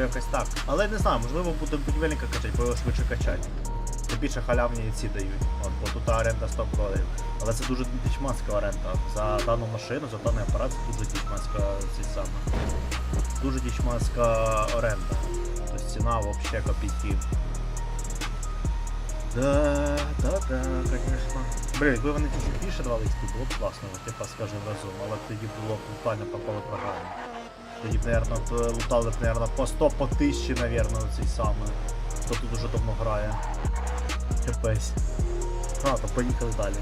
якось так. Але не знаю, можливо будемо будівельника качати, бо його швидше качати. Тим більше халявні ці дають. От, бо тут оренда 100 доларів. Але це дуже дичманська оренда. За дану машину, за даний апарат це дуже дичманська ці саме. Дуже дичманська оренда. Тобто ціна взагалі копійки. Да, да, да, конечно. Блін, якби вони чуть більше давали XP, було б класно, типа, скажем, разом, але тоді було б буквально по полу програми. Тоді п- лутали б, по 100, по 1000, наверно, цей саме. Хто тут уже давно грає. Капець. А, то поїхали далі.